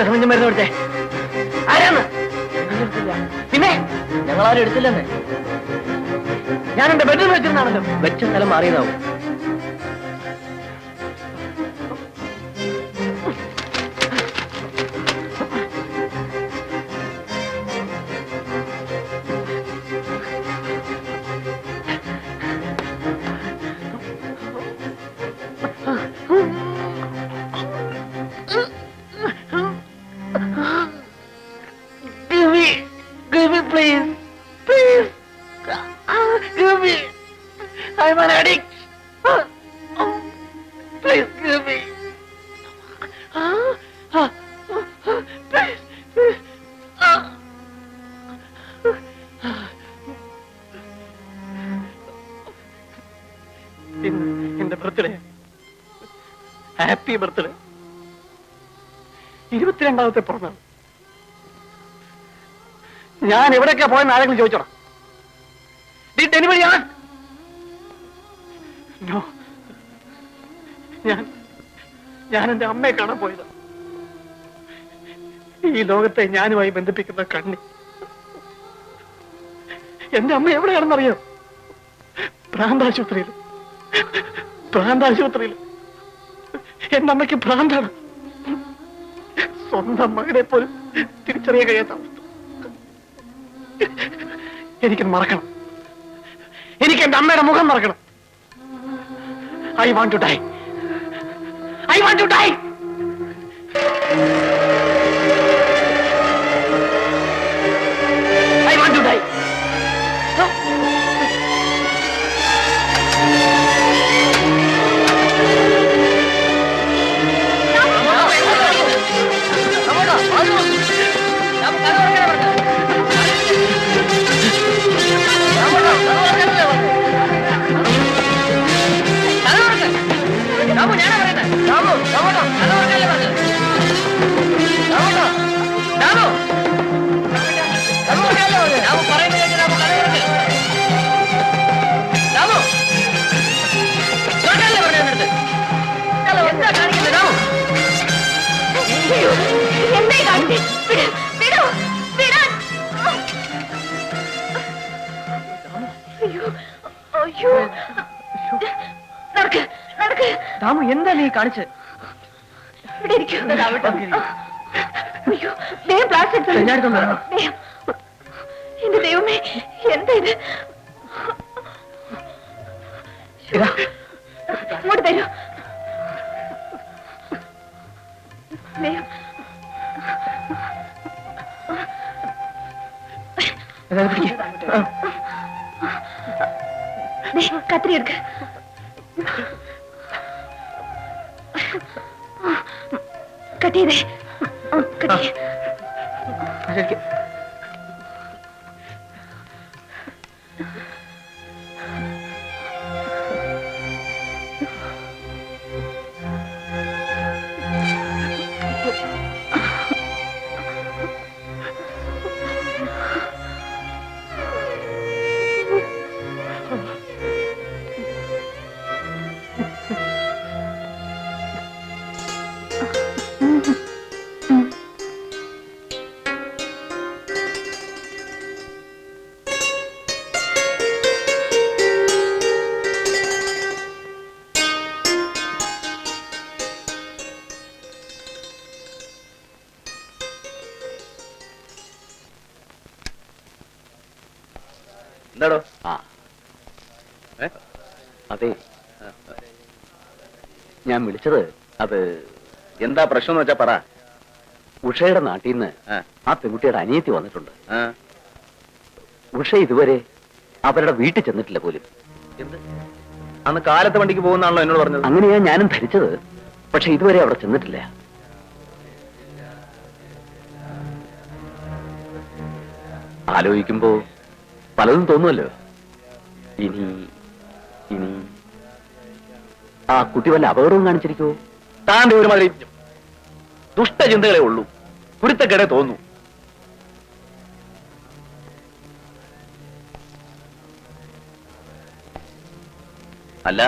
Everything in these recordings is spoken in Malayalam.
ആരാ കുഞ്ഞു മരുന്ന് കൊടുത്തേ. ആരാന്ന്? പിന്നെ? ഞങ്ങളാരും എടുത്തില്ലെന്ന്. ഞാൻ എന്റെ ബെഡ്റൂം വെച്ചിരുന്നാണല്ലോ. വെച്ച സ്ഥലം മാറിയതാവും. Happy birthday. ഇരുപത്തിരണ്ടാമത്തെ പിറന്നാൾ. ഞാൻ എവിടെയൊക്കെ പോയെന്ന് ആരെങ്കിലും ചോദിച്ചോടാ. Did anybody no. ഞാൻ ഞാൻ എന്റെ അമ്മയെ കാണാൻ പോയത്. ഈ ലോകത്തെ ഞാനുമായി ബന്ധിപ്പിക്കുന്ന കണ്ണി. എന്റെ അമ്മ എവിടെയാണെന്നറിയോ? പ്രാന്താശുപത്രിയിൽ. ഭ്രാന്താശുപത്രിയിൽ എന്റെ അമ്മയ്ക്ക് ഭ്രാന്താണ്. സ്വന്തം മകനെ പോലും തിരിച്ചറിയാൻ കഴിയാത്ത അവസ്ഥ. മറക്കണം. എനിക്ക് എന്റെ അമ്മയുടെ മുഖം മറക്കണം. I want to die I want to die Damu எந்த நீ காணிச்சு? ഇരിക്കും അയ്യോ ദൈവം പ്ലാസ്റ്റിക് എല്ലായിടത്തും വരണം. എന്റെ ദൈവമേ എന്താ ഇത്? ഇതാ. ഇങ്ങോട്ട് തരൂ. ദൈവം ഇതാ, ഇത് പിടിക്ക്. ആ. ദേ, കത്രി എടുക്ക. കട്ട് ചെയ്തേ എന്താടോ? ആ? അതെ. ഞാൻ വിളിച്ചത് അത് എന്താ പ്രശ്നം എന്ന് വെച്ചാ പറ. ഉഷയുടെ നാട്ടിൽ നിന്ന് ആ, പെൺകുട്ടിയുടെ അനിയത്തി വന്നിട്ടുണ്ട്. ഉഷ ഇതുവരെ അവരുടെ വീട്ടിൽ ചെന്നിട്ടില്ല പോലും. എന്ത്? അന്ന് കാലത്ത് വണ്ടിക്ക് പോകുന്നാണല്ലോ എന്നോട് പറഞ്ഞത്. അങ്ങനെയാ ഞാനും ധരിച്ചത്. പക്ഷെ ഇതുവരെ അവിടെ ചെന്നിട്ടില്ല. ആലോചിക്കുമ്പോ പലതും തോന്നുമല്ലോ ഇനി ഇനി ആ കുട്ടി വല്ല അപകടവും കാണിച്ചിരിക്കോ താണ്ടി ഒരു ഒരുമാതിരി ദുഷ്ടചിന്തകളെ ഉള്ളൂ. കുരുത്തക്കേടെ തോന്നു. അല്ല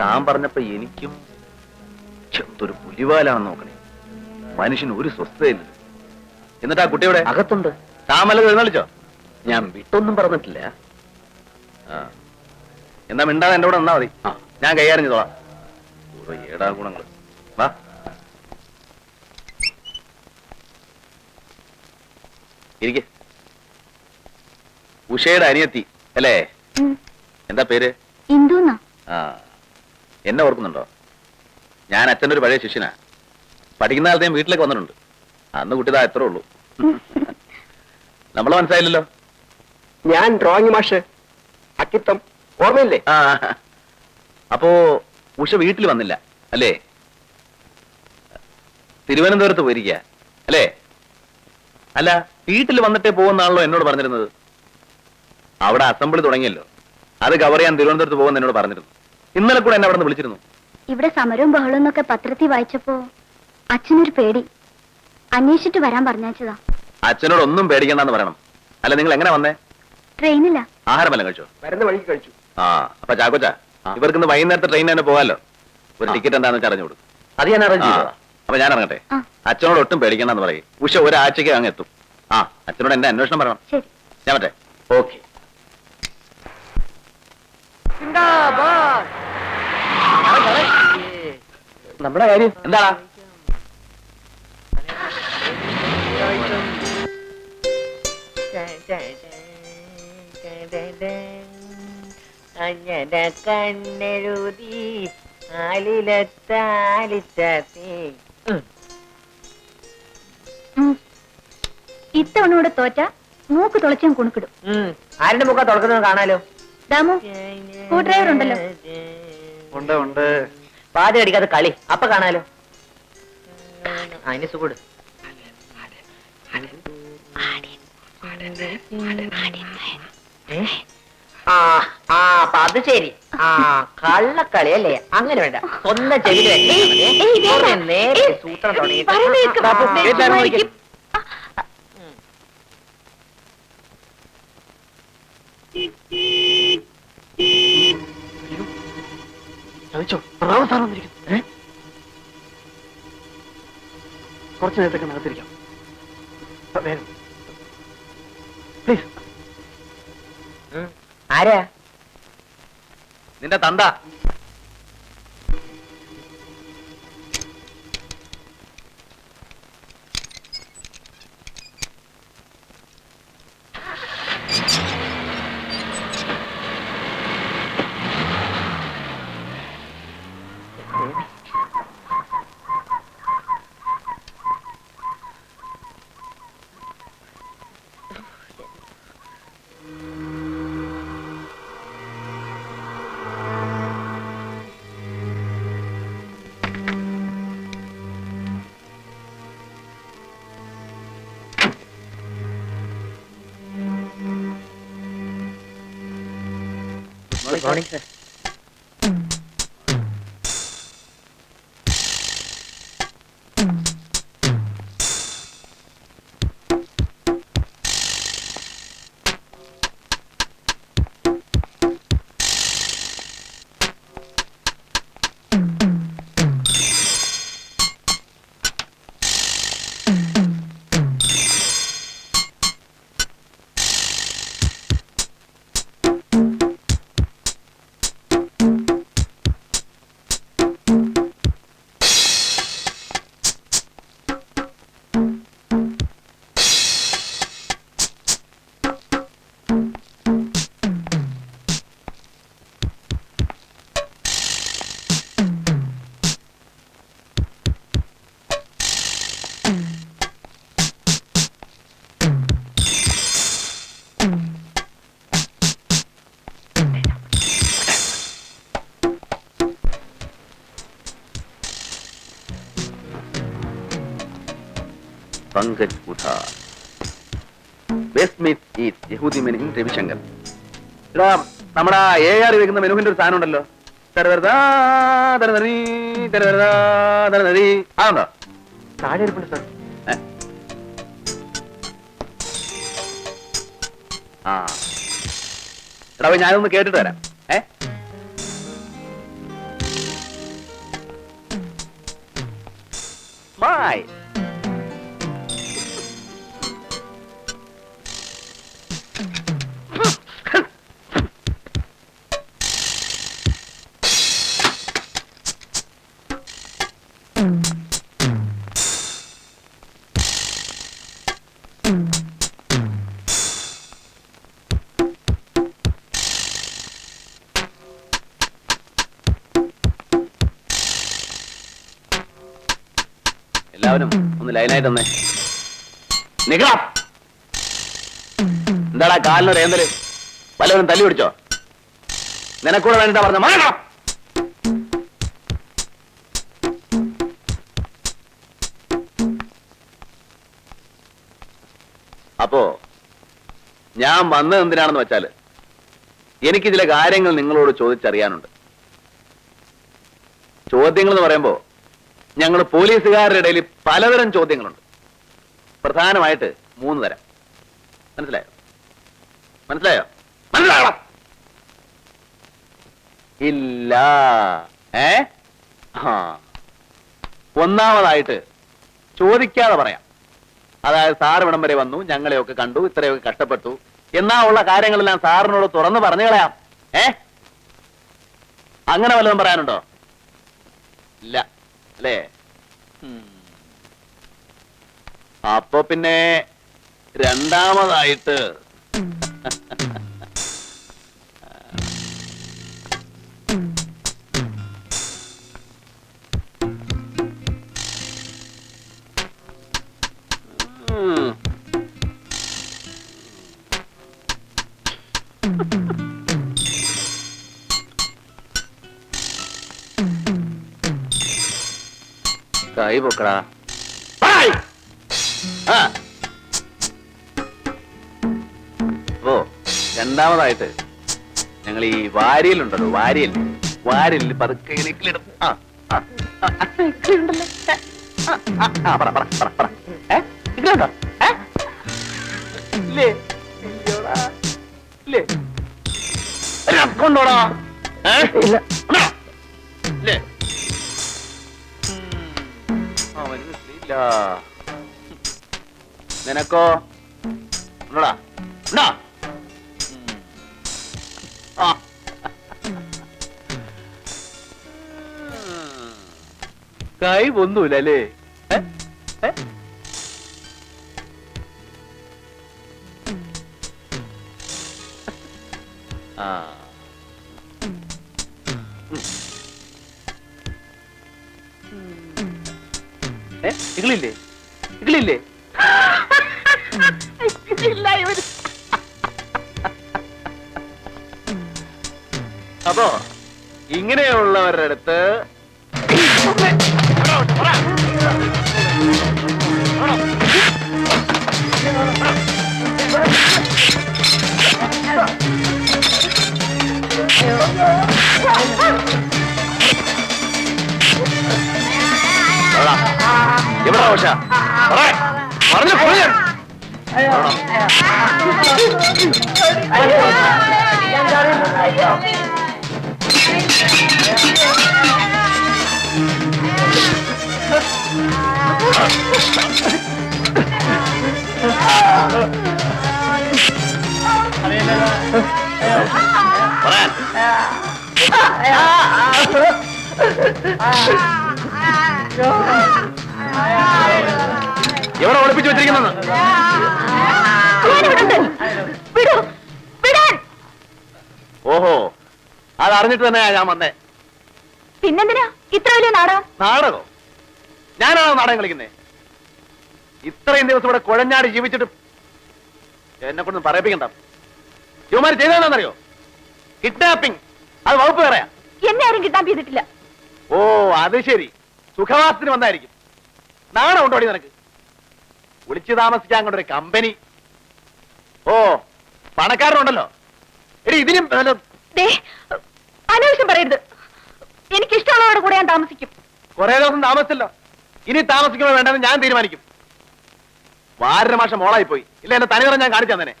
താൻ പറഞ്ഞപ്പോ എനിക്കും എന്തൊരു പുലിവാലാണെന്ന് നോക്കണേ. മനുഷ്യന് ഒരു സ്വസ്ഥതയില്ല. എന്നിട്ട് ആ കുട്ടിയുടെ അകത്തുണ്ട്. താമല എഴുന്നള്ളിച്ചോ? ഞാൻ വിട്ടൊന്നും പറഞ്ഞിട്ടില്ല. ആ. എന്നാ മിണ്ടാതെ എന്റെ കൂടെ നിന്നാ മതി. ഞാൻ കൈകാര്യം ചെയ്തോളാം. ഓരോ ഏടാ ഗുണങ്ങൾ വാ. ഇരിക്കെ. ഉഷയുടെ അനിയത്തി അല്ലേ? എന്താ പേര്? ആ. എന്നെ ഓർക്കുന്നുണ്ടോ? ഞാൻ അച്ഛന്റെ ഒരു പഴയ ശിഷ്യനാ. പഠിക്കുന്ന കാലത്ത് ഞാൻ വീട്ടിലേക്ക് വന്നിട്ടുണ്ട്. അന്ന് കുട്ടിതാ എത്ര ഉള്ളൂ. നമ്മളെ മനസ്സിലായില്ലല്ലോ. ഞാൻ ഡ്രോയിങ് മാഷ്. അക്കിത്തം. ഓർമ്മയില്ലേ? ആ അപ്പോ ഉഷ വീട്ടിൽ വന്നില്ല അല്ലേ? തിരുവനന്തപുരത്ത് പോയിരിക്കുക അല്ലേ? അല്ല വീട്ടിൽ വന്നിട്ടേ പോകുന്നാണല്ലോ എന്നോട് പറഞ്ഞിരുന്നത്. അവിടെ അസംബ്ലി തുടങ്ങിയല്ലോ. അത് കവർ ചെയ്യാൻ തിരുവനന്തപുരത്ത് പോകുന്ന എന്നോട് പറഞ്ഞിരുന്നു. ഇന്നലെ കൂടെ എന്നെ അവിടെ നിന്ന് വിളിച്ചിരുന്നു. ഇവിടെ സമരവും ബഹളവും എന്നൊക്കെ പത്രത്തിൽ വായിച്ചപ്പോ അച്ഛനൊരു പേടി. അന്വേഷിച്ചിട്ട് വരാൻ പറഞ്ഞാച്ചതാ അച്ഛനോട് ഒന്നും പേടിക്കണ്ടെന്ന് പറയണം. അല്ല നിങ്ങൾ എങ്ങനെ വന്നേ? ട്രെയിനില്ല ആഹാരം കഴിച്ചോ? വരുന്ന വഴിക്ക് കഴിച്ചു. ആ അപ്പൊ ചാക്കോച്ച. ഇവർക്ക് ഇന്ന് വൈകുന്നേരത്തെ ട്രെയിൻ തന്നെ പോകാലോ? ഒരു ടിക്കറ്റ് എന്താണെന്ന് വെച്ചാൽ അറിഞ്ഞു കൊടുക്കും. അത് ഞാൻ അറേഞ്ച് ചെയ്തതാ അപ്പൊ ഞാൻ ഇറങ്ങട്ടെ. ആ. അച്ഛനോട് ഒട്ടും പേടിക്കണ്ടെന്ന് പറയും. ഉഷ ഒരാഴ്ചക്ക് അങ്ങ് എത്തും. ആ അച്ഛനോട് എന്റെ അന്വേഷണം പറയണം. ശരി. ഞാൻ പറ്റേ ഓക്കെ. നമ്മുടെ കാര്യം. എന്താ അഞ്ഞന കണ്ണെഴുതി ആലിലത്താലിച്ചത്തി ഉം. ഇത്തവണ കൂടെ തോറ്റ മൂക്ക് തുളച്ചും കുണുക്കിടും. ആരുടെ മുഖ തുളക്കുന്നത് കാണാലോ? ദാമു സ്ക്രൂ ഡ്രൈവർ ഉണ്ടല്ലോ ഉണ്ട് ഉണ്ട്. പാതി അടിക്കാതെ കളി. അപ്പൊ കാണാലോ? അതിന് സുഖം ആ ആ അപ്പൊ അത് ശരി. ആ കള്ളക്കളി അല്ലേ അങ്ങനെ വേണ്ട. സ്വന്തം ചെവിയിൽ വെച്ചാ മതി. ഏയ്, ഏയ്, വേണ്ട. കുറെ നേരത്തെ ഏയ്, സൂത്രം തുടങ്ങിയിട്ട്. കേൾക്ക്. സാർ വന്നിരിക്കുന്നു. കുറച്ച് നേരത്തേക്ക് നടത്തിരിക്കാം വേഗം. ആരാ? നിന്റെ തന്ത. morning, Pankaj Udhar best eat Yehudi Menuhin Ravishankar. എടാ നമ്മുടെ എ ആർ വെക്കുന്ന മെനുഹിന്റെ ഒരു സാധനം ഉണ്ടല്ലോ. അതുണ്ടോ താഴെ ഇരിപ്പുണ്ട് സാർ? ആ. എടാ ഞാനൊന്ന് കേട്ടിട്ട് വരാം. ഏ? മായി എല്ലാവരും ഒന്ന് ലൈനായിട്ട് തന്നെ നിക്കണം എന്താടാ കാലിനൊരു ഏന്തൽ? വല്ലവരും തല്ലി പിടിച്ചോ? നിനക്കൂടെ വേണ്ടിട്ടാ പറഞ്ഞ മാറണം അപ്പോ ഞാൻ വന്നത് എന്തിനാണെന്ന് വെച്ചാൽ എനിക്ക് ചില കാര്യങ്ങൾ നിങ്ങളോട് ചോദിച്ചറിയാനുണ്ട്. ചോദ്യങ്ങൾ എന്ന് പറയുമ്പോ ഞങ്ങൾ പോലീസുകാരുടെ ഇടയിൽ പലതരം ചോദ്യങ്ങളുണ്ട്. പ്രധാനമായിട്ട് മൂന്ന് തരം. മനസ്സിലായോ? മനസ്സിലായോ? മനസ്സിലാവണം ഇല്ല. ഏ? ഒന്നാമതായിട്ട് ചോദിക്കാതെ പറയാം. അതായത് സാർ ഇവിടം വരെ വന്നു ഞങ്ങളെയൊക്കെ കണ്ടു ഇത്രയൊക്കെ കഷ്ടപ്പെട്ടു. എന്നാ ഉള്ള കാര്യങ്ങളെല്ലാം സാറിനോട് തുറന്നു പറഞ്ഞു കളയാം. ഏ? അങ്ങനെ വല്ലതും പറയാനുണ്ടോ? ഇല്ല. അല്ലേ. അപ്പൊ പിന്നെ രണ്ടാമതായിട്ട്. കൈ പൊക്കടാ. അപ്പോ രണ്ടാമതായിട്ട് ഞങ്ങൾ ഈ വാരിയലുണ്ടല്ലോ വാരിയൽ വാരിയലിൽ പതുക്കെ ഇങ്ങനെ. ആ, ആ, ആ, ആ, ഇക്കിലുണ്ടല്ലോ. ആ, ആ, ആ, പറ, പറ, പറ, പറ. ഏ? ഇക്കിലുണ്ടോ? ഏ? ഇല്ലേ? ഇല്ലയോടാ? ഇല്ലേ? രക്കൊണ്ടോടാ? ഏ? ഉണ്ടോ? ഇല്ലേ? അവന് കിട്ടിയില്ല നിനക്കോ? ഉണ്ടോടാ? ഉണ്ടോ? ആ. കൈ ഒന്നുമില്ല? ആ. ഏ? ഇകളില്ലേ? ഇകളില്ലേ? ഇങ്ങനെയുള്ളവരുടെ അടുത്ത് എവിടെ ഓഷ പറഞ്ഞു പറഞ്ഞു പറയാൻ എവിടെ ഒളിപ്പിച്ചു വെച്ചിരിക്കുന്നത്? ഓഹോ. അത് അറിഞ്ഞിട്ട് തന്നെയാ ഞാൻ വന്നേ. പിന്നെന്തിനാ? ഇത്ര വലിയ നാടകം നാടകോ. ഞാനാണോ നാടകം കളിക്കുന്നേ? ഇത്രയും ദിവസം ഇവിടെ കുഴഞ്ഞാടി ജീവിച്ചിട്ട് എന്നെ കൊണ്ടൊന്നും പറയിപ്പിക്കണ്ട. ഇവമാര് ചെയ്തോ കിഡ്നാപ്പിംഗ് അത് വകുപ്പ് പറയാ എന്നെ ആരും കിഡ്നാപ്പ് ചെയ്തിട്ടില്ല. ഓ അത് ശരി. സുഖവാസത്തിന് വന്നായിരിക്കും. നാണ ഉണ്ടോടി നിനക്ക്? വിളിച്ചു താമസിക്കാൻ കൊണ്ടൊരു കമ്പനി ഓ പണക്കാരനുണ്ടല്ലോ. എടി ഇതിനും അനാവശ്യം പറയരുത്. എനിക്ക് ഇഷ്ടമുള്ളവരുടെ കൂടെ ഞാൻ താമസിക്കും. കുറെ ദിവസം താമസിച്ചല്ലോ. ഇനി താമസിക്കണോ വേണ്ടെന്ന് ഞാൻ തീരുമാനിക്കും. വാരര മാസം മോളായി പോയി ഇല്ല എന്നെ തനിനിറം ഞാൻ കാണിച്ചു തന്നെ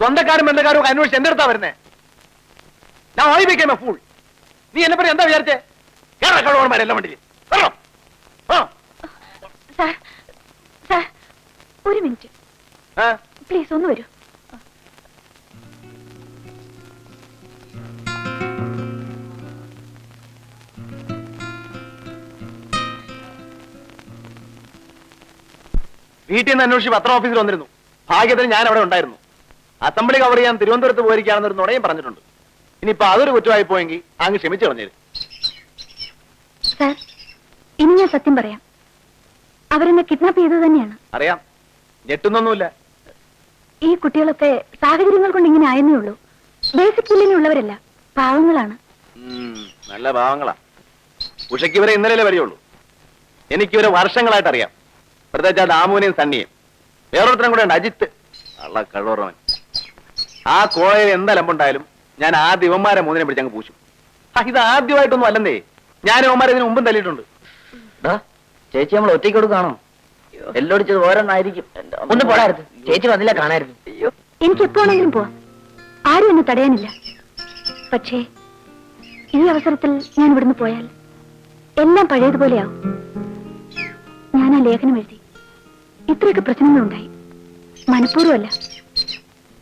സ്വന്തക്കാരും ബന്ധക്കാരും ഒക്കെ അന്വേഷിച്ച് എന്റെ അടുത്താ വരുന്നേ. ഞാൻ വായിപ്പിക്കാൻ ഫൂൾ നീ എന്നെ പറ്റി എന്താ വിചാരിച്ചേ? കേരള വണ്ടിയിൽ? ആ. സാർ സാർ ഒരു മിനിറ്റ്? പ്ലീസ് ഒന്ന് വരൂ. വീട്ടിൽ നിന്ന് അന്വേഷിച്ച് പത്ര ഓഫീസിൽ വന്നിരുന്നു. ഭാഗ്യത്തിന് ഞാൻ അവിടെ ഉണ്ടായിരുന്നു. അസംബ്ലി കവർ ചെയ്യാൻ തിരുവനന്തപുരത്ത് പോയിരിക്കുകയാണെന്നൊരു നുണയും പറഞ്ഞിട്ടുണ്ട്. ഇനിയിപ്പോ അതൊരു കുറ്റമായി പോയെങ്കിൽ അങ്ങ് ക്ഷമിച്ചു കളഞ്ഞേരും. ഇനി ഞാൻ സത്യം പറയാം. അവരെന്നെ കിഡ്നാപ്പ് ചെയ്തത് തന്നെയാണ്. അറിയാം. ഞെട്ടുന്നൊന്നുമില്ല. ഈ കുട്ടികളൊക്കെ സാഹചര്യങ്ങൾ കൊണ്ട് ഇങ്ങനെ ആയെന്നേ ഉള്ളൂ. ബേസിക് ഉള്ളവരല്ല പാവങ്ങളാണ്. നല്ല പാവങ്ങളാ. ഉഷയ്ക്ക് ഇവരെ ഇന്നലെ വരെയുള്ളൂ എനിക്കിവരെ വർഷങ്ങളായിട്ട് അറിയാം പ്രത്യേകിച്ച് ആ ദാമുവിനെയും സണ്ണിയും വേറൊരുത്തരം കൂടെ ഉണ്ട് അജിത്ത് അള്ള കഴിവറവൻ ആ കോളയിൽ എന്തലമ്പുണ്ടായാലും ഞാൻ ആ ദിവന്മാരെ മൂന്നിനെ പിടിച്ച് അങ്ങ് പൂശും. ആ, ഇത് ആദ്യമായിട്ടൊന്നും അല്ലെന്നേ. ഞാൻ ഇവന്മാരെ ഇതിന് മുമ്പും തല്ലിയിട്ടുണ്ട്. ചേച്ചി നമ്മൾ ഒറ്റയ്ക്ക് കൊടുക്കാണോ എല്ലോടിച്ചത് ഓരോന്നായിരിക്കും ഒന്ന് പോടായിരുന്നു. ചേച്ചി വന്നില്ല കാണായിരുന്നു. എനിക്ക് എപ്പോ വേണമെങ്കിലും പോവാം. ആരും എന്നെ തടയാനില്ല. പക്ഷേ ഈ അവസരത്തിൽ ഞാൻ ഇവിടുന്ന് പോയാൽ എല്ലാം പഴയതുപോലെയാവും. ഞാൻ ആ ലേഖനം എഴുതി. ഇത്രയൊക്കെ പ്രശ്നങ്ങളുണ്ടായി. മനഃപൂർവമല്ല.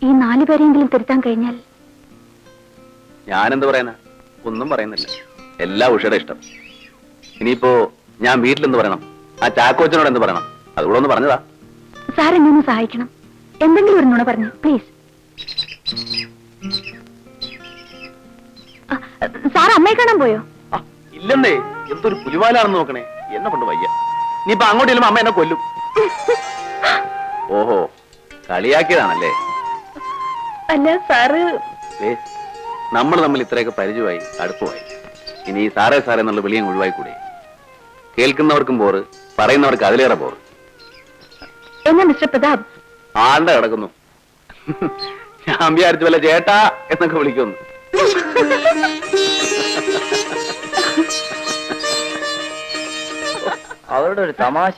ഈ നാലു പേരെങ്കിലും തിരുത്താൻ കഴിഞ്ഞാൽ ഞാനെന്ത് പറയാനാ? ഒന്നും പറയുന്നില്ല. എല്ലാ ഉഷയുടെ ഇഷ്ടം. ഇനിയിപ്പോ ഞാൻ വീട്ടിലെന്ത് പറയണം? ആ ചാക്കോച്ചനോട് എന്ത് പറയണം? അതുകൂടെ ഒന്ന് പറഞ്ഞതാ. സാർ എന്നെ ഒന്ന് സഹായിക്കണം. എന്തെങ്കിലും ഒരു നുണ പറഞ്ഞു പ്ലീസ്. സാർ അമ്മയെ കാണാൻ പോയോ? ഇല്ലെന്നേ. എന്തൊരു പുലിവാലാണെന്ന് നോക്കണേ. എന്നെ കൊണ്ട് വയ്യ. ഇനിയിപ്പൊ അങ്ങോട്ട് ചെല്ലുമ്പോ അമ്മ എന്നെ കൊല്ലും. ഓഹോ കളിയാക്കിയതാണല്ലേ? അല്ല സാറ്. ഏ നമ്മൾ തമ്മിൽ ഇത്രയൊക്കെ പരിചയമായി അടുപ്പമായി ഇനി ഈ സാറേ സാറേ എന്നുള്ള വിളിയും ഒഴിവായി കൂടെ കേൾക്കുന്നവർക്കും പോറ് പറയുന്നവർക്ക് അതിലേറെ പോറ്. എന്നാ മിസ്റ്റർ പ്രതാപ്? ആളുടെ കിടക്കുന്നു. ഞാൻ വിചാരിച്ചു വല്ല ചേട്ടാ എന്നൊക്കെ വിളിക്കുന്നു. അവരുടെ ഒരു തമാശ.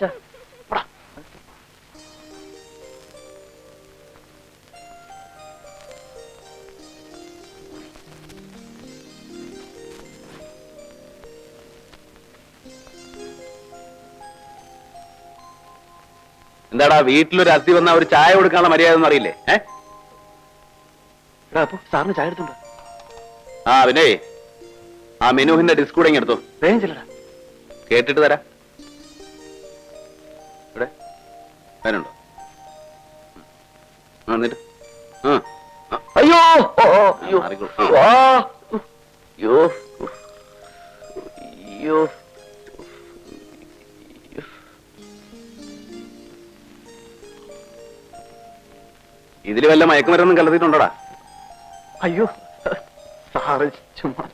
എന്താടാ വീട്ടിലൊരു അതി വന്ന ഒരു ചായ കൊടുക്കാനുള്ള മര്യാദ ഒന്നും അറിയില്ലേ? അപ്പൊ സാറിന് ചായ എടുത്തുണ്ടോ ആ പിന്നെ ആ മെനുഹിന്റെ ഡിസ്ക് കൂടെ എടുത്തോ. വേഗം ചെല്ലടാ. കേട്ടിട്ട് തരാം. ഇവിടെ വേനുണ്ടോ എന്നിട്ട്? അയ്യോ! അയ്യോ. അയ്യോ. ഇതിൽ വല്ല മയക്കുമരൊന്നും കലർത്തിയിട്ടുണ്ടോടാ? അയ്യോ സാറ് ചുമ്മാ.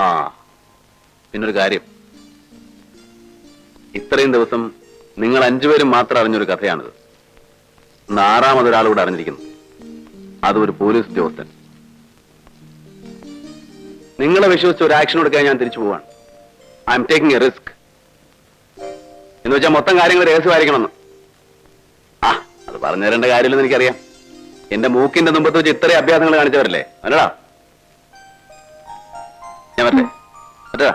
ആ പിന്നൊരു കാര്യം. ഇത്രയും ദിവസം നിങ്ങൾ അഞ്ചുപേരും മാത്രം അറിഞ്ഞൊരു കഥയാണിത്. കൂടെ അറിഞ്ഞിരിക്കുന്നു. അതും ഒരു പോലീസ് ഉദ്യോഗസ്ഥൻ. നിങ്ങളെ വിശ്വസിച്ച് ഒരു ആക്ഷൻ എടുക്കാൻ ഞാൻ തിരിച്ചു പോവാണ്. I'm taking a risk എന്ന് വെച്ചാൽ മൊത്തം കാര്യങ്ങൾ രഹസ്യമായിരിക്കണമെന്ന്. ആ അത് പറഞ്ഞു തരേണ്ട കാര്യമില്ലെന്ന് എനിക്കറിയാം. എന്റെ മൂക്കിന്റെ മുമ്പത്ത് വെച്ച് ഇത്രയും അഭ്യാസങ്ങൾ കാണിച്ചവരല്ലേ? അല്ലടാ. ഞാൻ പറ്റേ പറ്റാ